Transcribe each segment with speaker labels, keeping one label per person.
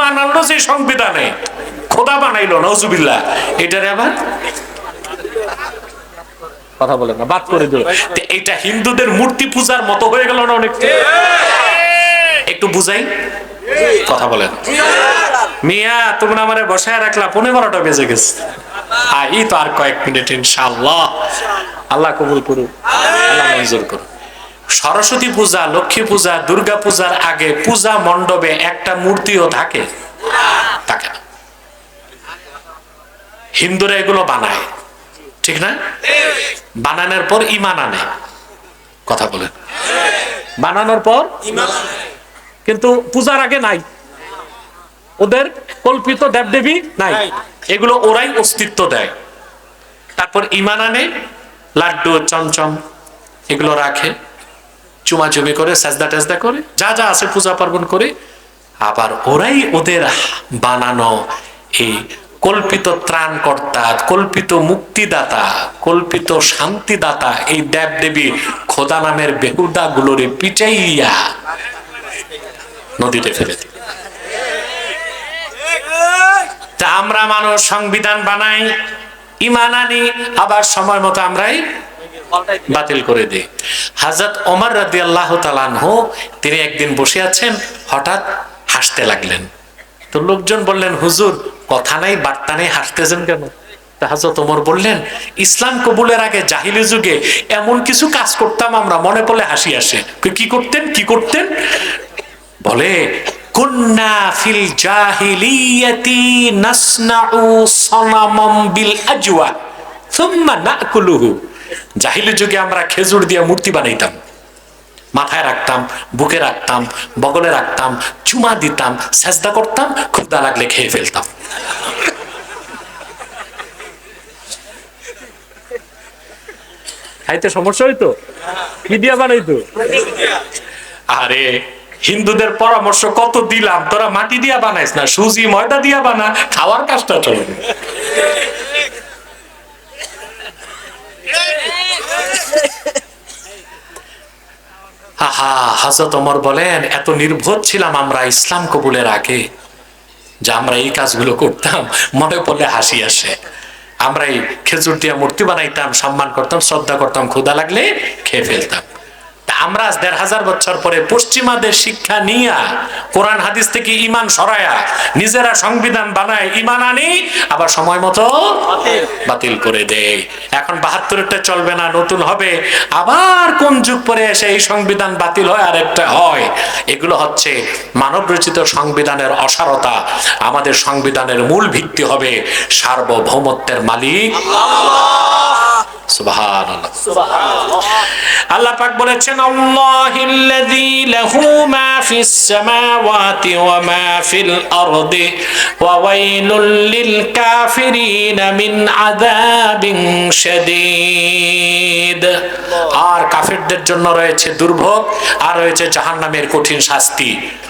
Speaker 1: ইমান আনলো যে সংবিধানে। খোদা বানাইলো নজুবিল্লাহ এটারে আবার? কথা বলেন না বাদ করে দিল এটা হিন্দুদের মূর্তি পূজার মতো হয়ে গেল না অনেক একটু বুঝাই। কথা বলেন। মিয়া তোমরা আমারে বসায় রাখলা পনেরো বারোটা বেজে গেছে। আ, এই তো আর কয়েক মিনিট ইনশাআল্লাহ। আল্লাহ কবুল করুন আল্লাহ মঞ্জুর করুন সরস্বতী পূজা, লক্ষ্মী পূজা, দুর্গা পূজার আগে পূজা মণ্ডপে একটা মূর্তিও থাকে। থাকে না। হিন্দুরা এগুলো বানায়। ঠিক না? বানানোর পর ইমান আনে। কথা বলেন। বানানোর পর কিন্তু পূজার আগে নাই। ওদের কল্পিত দেবদেবী নাই। এগুলো ওরাই অস্তিত্ব দেয়। তারপর ইমান আনে, লাড্ডু, চমচম, এগুলো রাখে। চুমাচুমি করে, সাজদা টাজদা করে, যা যা আছে পূজা পার্বণ করে, আবার ওরাই ওদের বানানো এই কল্পিত ত্রাণকর্তা, কল্পিত মুক্তিদাতা, কল্পিত শান্তিদাতা, এই দেব দেবী খোদা নামের বেহুদা গুলোরে পিচাইয়া নদীতে ফেলে আমরা মানুষ সংবিধান বানাই ইমান আনি, আবার সময় মতো আমরাই বাতিল করে ওমর রাদি আল্লাহ তিনি একদিন বসে আছেন, হঠাৎ হাসতে লাগলেন। তো লোকজন বললেন, হুজুর, কথা নাই, বার্তা নেই, হাসতেছেন কেন? ওমর বললেন, ইসলাম কবুলের আগে জাহিলি যুগে এমন কিছু কাজ করতাম আমরা, মনে পড়লে হাসি আসে। কি করতেন কি করতেন? বলে, কুন্না ফিল জাহিলিয়াতি নাসনাউ বিল আজওয়া, সুম্মা নাকুলুহু। জাহিলি যুগে আমরা খেজুর দিয়ে মূর্তি বানাইতাম। মাথায় রাখতাম বুকে রাখতাম বগলে রাখতাম চুমা দিতাম সেজদা করতাম ক্ষুদা লাগলে খেয়ে ফেলতাম। খাইতে সমস্যা হইতো? কি দিয়া বানাইতো? আরে হিন্দুদের পরামর্শ কত দিলাম? তোরা মাটি দিয়া বানাইস না সুজি ময়দা দিয়া বানা খাওয়ার কাজটা চলবে হাজরত ওমর বলেন, এত নির্ভর ছিলাম আমরা ইসলাম কবুলের আগে যে আমরা এই কাজগুলো করতাম। মনে পড়লে হাসি আসে। আমরা এই খেজুর দিয়ে মূর্তি বানাইতাম, সম্মান করতাম, শ্রদ্ধা করতাম ক্ষুদা লাগলে খেয়ে ফেলতাম। আমরা আজ দেড় হাজার বছর পরে পশ্চিমাদের শিক্ষা নিয়া কোরআন হাদিস থেকে ইমান সরায়া নিজেরা সংবিধান বানায় ইমান আনি আবার সময় মতো বাতিল। করে দেয়। এখন বাহাত্তরটা চলবে না নতুন হবে। আবার কোন যুগ পরে এসে এই সংবিধান বাতিল হয় আর একটা হয়। এগুলো হচ্ছে মানব রচিত সংবিধানের অসারতা। আমাদের সংবিধানের মূল ভিত্তি হবে সার্বভৌমত্বের মালিক। সুবহানাল্লাহ আল্লাহ পাক বলেছেন আল্লাহিল্লাযী লাহু মা ফিস সামাওয়াতি ওয়া মা ফিল আরদি ওয়া ওয়াইলুল লিল কাফিরিন মিন আযাবিন শাদীদ। আর কাফিরদের জন্য রয়েছে দুর্ভোগ আর রয়েছে জাহান্নামের কঠিন শাস্তি।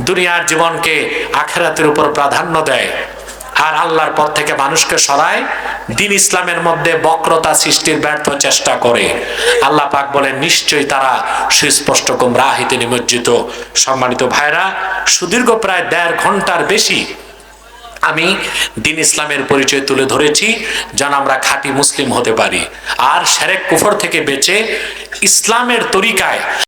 Speaker 1: দুনিয়ার জীবনকে আখেরাতের উপর প্রাধান্য দেয়। আর আল্লাহর পথ থেকে মানুষকে সরায়, দিন ইসলামের মধ্যে বক্রতা সৃষ্টির ব্যর্থ চেষ্টা করে। আল্লাহ পাক বলেন, নিশ্চয়ই তারা সুস্পষ্ট গুমরাহিতে নিমজ্জিত। সম্মানিত ভাইরা সুদীর্ঘ প্রায় দেড় ঘণ্টার বেশি আমি দিন ইসলামের পরিচয় তুলে ধরেছি, যেন আমরা খাঁটি মুসলিম হতে পারি। আর সেরেক কুফর থেকে বেঁচে ইসলামের তরিকায়